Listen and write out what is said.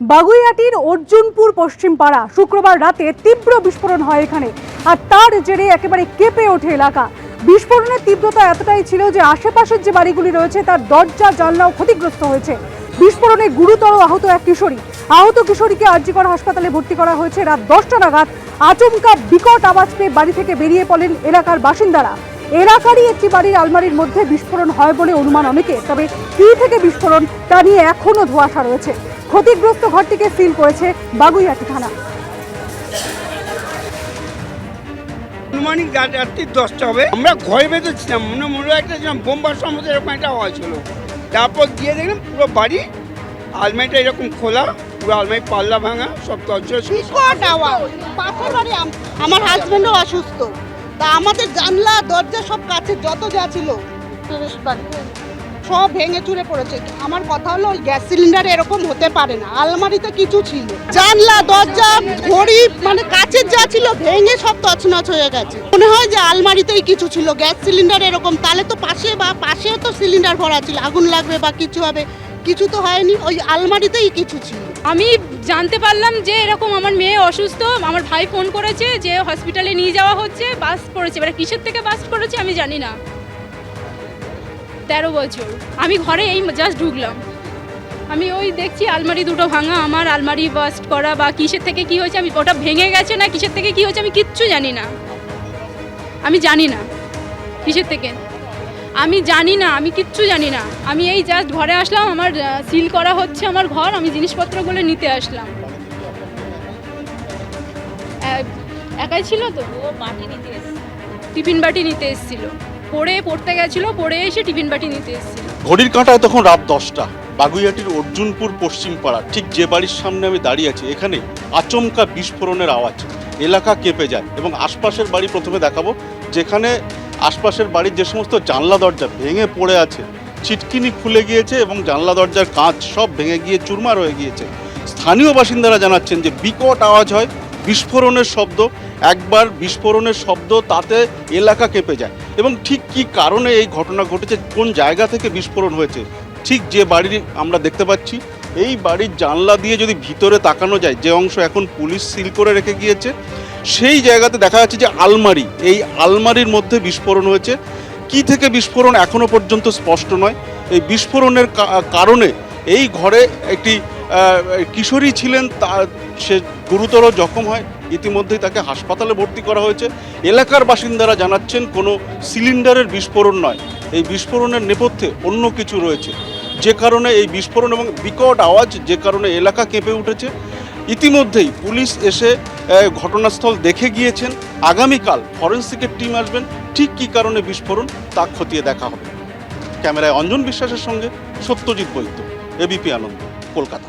বাগুইয়াটির অর্জুনপুর পশ্চিম পাড়া শুক্রবার রাতে তীব্র বিস্ফোরণ হয় এখানে। আর তার জেরে একেবারে কেঁপে ওঠে এলাকা। বিস্ফোরণের তীব্রতা এতটাই ছিল যে আশেপাশের যে বাড়িগুলি রয়েছে, তার দরজা, জানলাও ক্ষতিগ্রস্ত হয়েছে। বিস্ফোরণে গুরুতর আহত এক কিশোরী। আহত কিশোরীকে আরজিকর হাসপাতালে ভর্তি করা হয়েছে। রাত দশটা নাগাদ আচমকা বিকট আওয়াজ পেয়ে বাড়ি থেকে বেরিয়ে পড়েন এলাকার বাসিন্দারা। এলাকারই একটি বাড়ির আলমারির মধ্যে বিস্ফোরণ হয় বলে অনুমান অনেকে তবে কি থেকে বিস্ফোরণ তা নিয়ে এখনও ধোঁয়াশা রয়েছে। ক্ষতিগ্রস্ত ঘরটিকে সিল করেছে বাগুইয়াটি থানা। আনুমানিক রাত রাত্রি দশটা হবে। আমরা ভয় বেঁধেছিলাম মনে মনে একটা ছিলাম বোম্বার সম্বন্ধে এরকম একটা আওয়াজ হলো তারপর গিয়ে দেখলাম পুরো বাড়ি আলমারিটা এরকম খোলা পুরো আলমারি পাল্লা ভাঙা সব দরজা বিকট আওয়াজ? পাশের বাড়ি আম- আমার হাজবেন্ডও অসুস্থ। তা আমাদের জানলা, দরজা সব কাছে, যত যা ছিল। সব ভেঙে চুরে পড়েছে। আমার কথা হলো, ওই গ্যাস সিলিন্ডার এরকম হতে পারে না। আলমারিতে কিছু ছিল। জানলা, দরজা, ঘড়ি মানে কাছের যা ছিল, ভেঙে সব তছনছ হয়ে গেছে। মনে হয় যে আলমারিতেই কিছু ছিল। গ্যাস সিলিন্ডার এরকম। তাহলে তো পাশে বা পাশেও তো সিলিন্ডার ভরা ছিল। আগুন লাগবে বা কিছু হবে। কিছু তো হয়নি, ওই আলমারিতেই কিছু ছিল। আমি জানতে পারলাম যে এরকম আমার মেয়ে অসুস্থ, আমার ভাই ফোন করেছে যে হসপিটালে নিয়ে যাওয়া হচ্ছে, বাস পড়েছে। এবার কিসের থেকে বাস পড়েছে আমি জানি না। তেরো বছর। আমি ঘরে এই জাস্ট ঢুকলাম। আমি ওই দেখছি আলমারি দুটো ভাঙা, আমার আলমারি বাস্ট করা বা কিসের থেকে কি হয়েছে, আমি ওটা ভেঙে গেছে না কিসের থেকে কি হয়েছে আমি কিচ্ছু জানি না। আমি জানি না কিসের থেকে। আমি জানি না আমি কিচ্ছু জানি না। আমি এই জাস্ট ঘরে আসলাম আমার সিল করা হচ্ছে আমার ঘর আমি জিনিসপত্রগুলো নিতে আসলাম। এক- একাই ছিল তো? ও বাটি নিতে টিফিন বাটি নিতে এসেছিল। পড়ে পড়তে গেছিল পড়ে এসে টিফিন বাটি নিতে এসেছিল। ঘড়ির কাঁটায় তখন রাত দশটা। বাগুইয়াটির অর্জুনপুর পশ্চিম পাড়া ঠিক যে বাড়ির সামনে আমি দাঁড়িয়ে আছি এখানে আচমকা বিস্ফোরণের আওয়াজ। এলাকা কেঁপে যায় এবং আশপাশের বাড়ি প্রথমে দেখাবো যেখানে আশপাশের বাড়ির যে সমস্ত জানলা দরজা ভেঙে পড়ে আছে, ছিটকিনি খুলে গিয়েছে এবং জানলা দরজার কাঁচ সব ভেঙে গিয়ে চুরমার হয়ে গিয়েছে। স্থানীয় বাসিন্দারা জানাচ্ছেন যে বিকট আওয়াজ হয়, বিস্ফোরণের শব্দ, একবার বিস্ফোরণের শব্দ তাতে এলাকা কেঁপে যায় এবং ঠিক কি কারণে এই ঘটনা ঘটেছে, কোন জায়গা থেকে বিস্ফোরণ হয়েছে, ঠিক যে বাড়ির আমরা দেখতে পাচ্ছি, এই বাড়ির জানলা দিয়ে যদি ভিতরে তাকানো যায়, যে অংশ এখন পুলিশ সিল করে রেখে গিয়েছে সেই জায়গাতে দেখা যাচ্ছে যে আলমারি, এই আলমারির মধ্যে বিস্ফোরণ হয়েছে। কি থেকে বিস্ফোরণ এখনও পর্যন্ত স্পষ্ট নয়। এই বিস্ফোরণের কারণে এই ঘরে একটি কিশোরী ছিলেন, তা, সে গুরুতর জখম হয়। ইতিমধ্যেই তাকে হাসপাতালে ভর্তি করা হয়েছে। এলাকার বাসিন্দারা জানাচ্ছেন, কোনো সিলিন্ডারের বিস্ফোরণ নয়। এই বিস্ফোরণের নেপথ্যে অন্য কিছু রয়েছে। যে কারণে এই বিস্ফোরণ এবং বিকট আওয়াজ যে কারণে এলাকা কেঁপে উঠেছে। ইতিমধ্যেই পুলিশ এসে ঘটনাস্থল দেখে গিয়েছেন। আগামীকাল ফরেন্সিকের টিম আসবেন। ঠিক কী কারণে বিস্ফোরণ, তা খতিয়ে দেখা হবে। ক্যামেরায় অঞ্জন বিশ্বাসের সঙ্গে সত্যজিৎ বৈদ্য এবিপি আনন্দ, কলকাতা।